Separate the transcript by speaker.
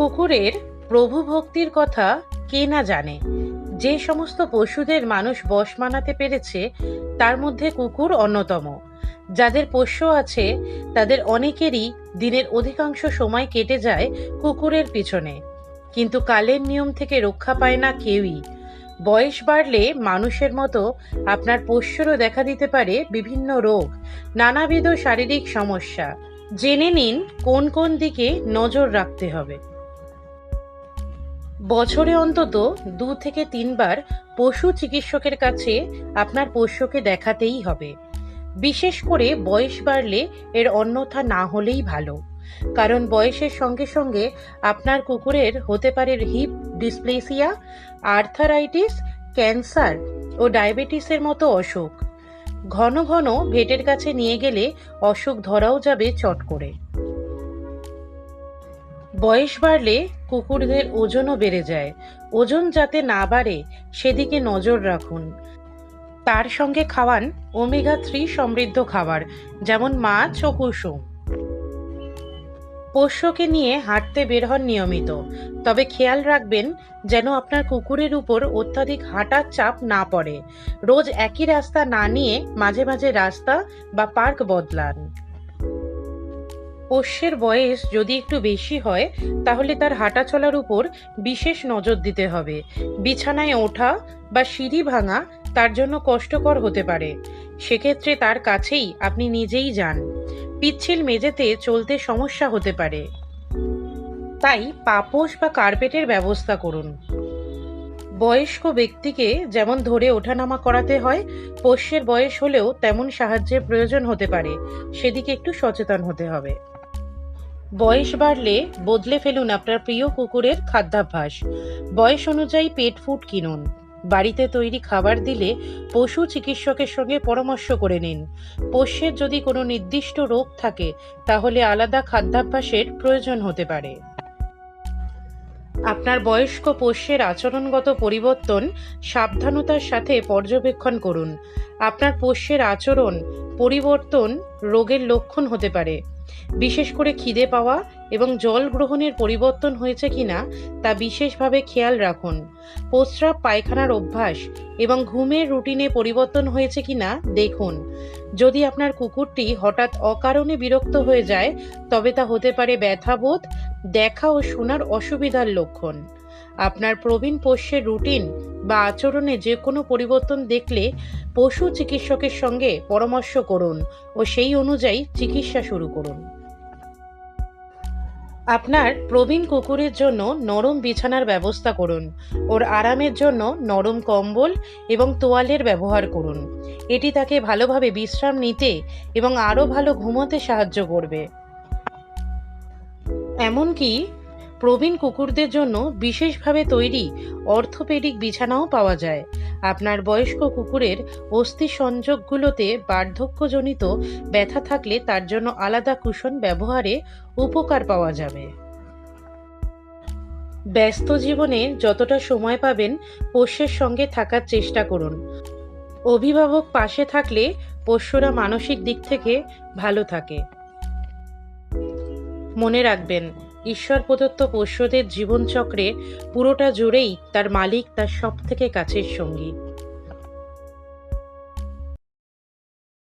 Speaker 1: কুকুরের প্রভু ভক্তির কথা কে না জানে। যে সমস্ত পশুদের মানুষ বশ মানাতে পেরেছে, তার মধ্যে কুকুর অন্যতম। যাদের পোষ্য আছে, তাদের অনেকেরই দিনের অধিকাংশ সময় কেটে যায় কুকুরের পিছনে। কিন্তু কালের নিয়ম থেকে রক্ষা পায় না কেউই। বয়স বাড়লে মানুষের মতো আপনার পোষ্যরও দেখা দিতে পারে বিভিন্ন রোগ, নানাবিধ শারীরিক সমস্যা। জেনে নিন কোন কোন দিকে নজর রাখতে হবে। বছরে অন্তত দু থেকে তিনবার পশু চিকিৎসকের কাছে আপনার পোষ্যকে দেখাতেই হবে। বিশেষ করে বয়স বাড়লে এর অন্যথা না হলেই ভালো। কারণ বয়সের সঙ্গে সঙ্গে আপনার কুকুরের হতে পারে হিপ ডিসপ্লেসিয়া, আর্থারাইটিস, ক্যান্সার ও ডায়াবেটিসের মতো অসুখ। ঘন ঘন ভেটের কাছে নিয়ে গেলে অসুখ ধরাও যাবে চট করে। বয়স বাড়লে কুকুরদের ওজনও বেড়ে যায়। ওজন যাতে না বাড়ে, সেদিকে নজর রাখুন। তার সঙ্গে খাওয়ান ওমেগা থ্রি সমৃদ্ধ খাবার, যেমন মাছ ও কুসুম। পোষ্যকে নিয়ে হাঁটতে বের হন নিয়মিত। তবে খেয়াল রাখবেন যেন আপনার কুকুরের উপর অত্যাধিক হাঁটার চাপ না পড়ে। রোজ একই রাস্তা না নিয়ে মাঝে মাঝে রাস্তা বা পার্ক বদলান। পোষ্যের বয়স যদি একটু বেশি হয়, তাহলে তার হাঁটা চলার উপর বিশেষ নজর দিতে হবে। বিছানায় ওঠা বা সিঁড়ি ভাঙা তার জন্য কষ্টকর হতে পারে। সেক্ষেত্রে তার কাছেই আপনি নিজেই যান। পিচ্ছিল মেঝেতে চলতে সমস্যা হতে পারে। তাই পাপোশ বা কার্পেটের ব্যবস্থা করুন। বয়স্ক ব্যক্তিকে যেমন ধরে ওঠানামা করাতে হয়, পোষ্যের বয়স হলেও তেমন সাহায্যের প্রয়োজন হতে পারে। সেদিকে একটু সচেতন হতে হবে। বয়স বাড়লে বদলে ফেলুন আপনার প্রিয় কুকুরের খাদ্যাভ্যাস। বয়স অনুযায়ী পেট ফুড কিনুন। বাড়িতে তৈরি খাবার দিলে পশু চিকিৎসকের সঙ্গে পরামর্শ করে নিন। পোষ্যের যদি কোনো নির্দিষ্ট রোগ থাকে, তাহলে আলাদা খাদ্যাভ্যাসের প্রয়োজন হতে পারে। আপনার বয়স্ক পোষ্যের আচরণগত পরিবর্তন সাবধানতার সাথে পর্যবেক্ষণ করুন। আপনার পোষ্যের আচরণ, পরিবর্তন, রোগের লক্ষণ হতে পারে। বিশেষ করে খিদে পাওয়া এবং জল গ্রহণের পরিবর্তন হয়েছে কিনা তা বিশেষভাবে খেয়াল রাখুন। প্রস্রাব, পায়খানার অভ্যাস এবং ঘুমের রুটিনে পরিবর্তন হয়েছে কিনা দেখুন। যদি আপনার কুকুরটি হঠাৎ অকারণে বিরক্ত হয়ে যায়, তবে তা হতে পারে ব্যথাবোধ, দেখা ও শোনার অসুবিধার লক্ষণ। আপনার প্রবীণ পোষ্যের রুটিন বা আচরণে যে কোনো পরিবর্তন দেখলে পশু চিকিৎসকের সঙ্গে পরামর্শ করুন ও সেই অনুযায়ী চিকিৎসা শুরু করুন। আপনার প্রবীণ কুকুরের জন্য নরম বিছানার ব্যবস্থা করুন। ওর আরামের জন্য নরম কম্বল এবং তোয়ালের ব্যবহার করুন। এটি তাকে ভালোভাবে বিশ্রাম নিতে এবং আরও ভালো ঘুমোতে সাহায্য করবে। এমনকি প্রবীণ কুকুরদের জন্য বিশেষভাবে তৈরি অর্থোপেডিক বিছানাও পাওয়া যায়। আপনার বয়স্ক কুকুরের অস্থি সংযোগগুলোতে বার্ধক্যজনিত ব্যথা থাকলে তার জন্য আলাদা কুশন ব্যবহারে উপকার পাওয়া যাবে। ব্যস্ত জীবনে যতটা সময় পাবেন পোষ্যের সঙ্গে থাকার চেষ্টা করুন। অভিভাবক পাশে থাকলে পোষ্যরা মানসিক দিক থেকে ভালো থাকে। মনে রাখবেন ঈশ্বর প্রদত্ত পোষ্যদের জীবনচক্রে পুরোটা জুড়েই তার মালিক তার সব থেকে কাছের সঙ্গী।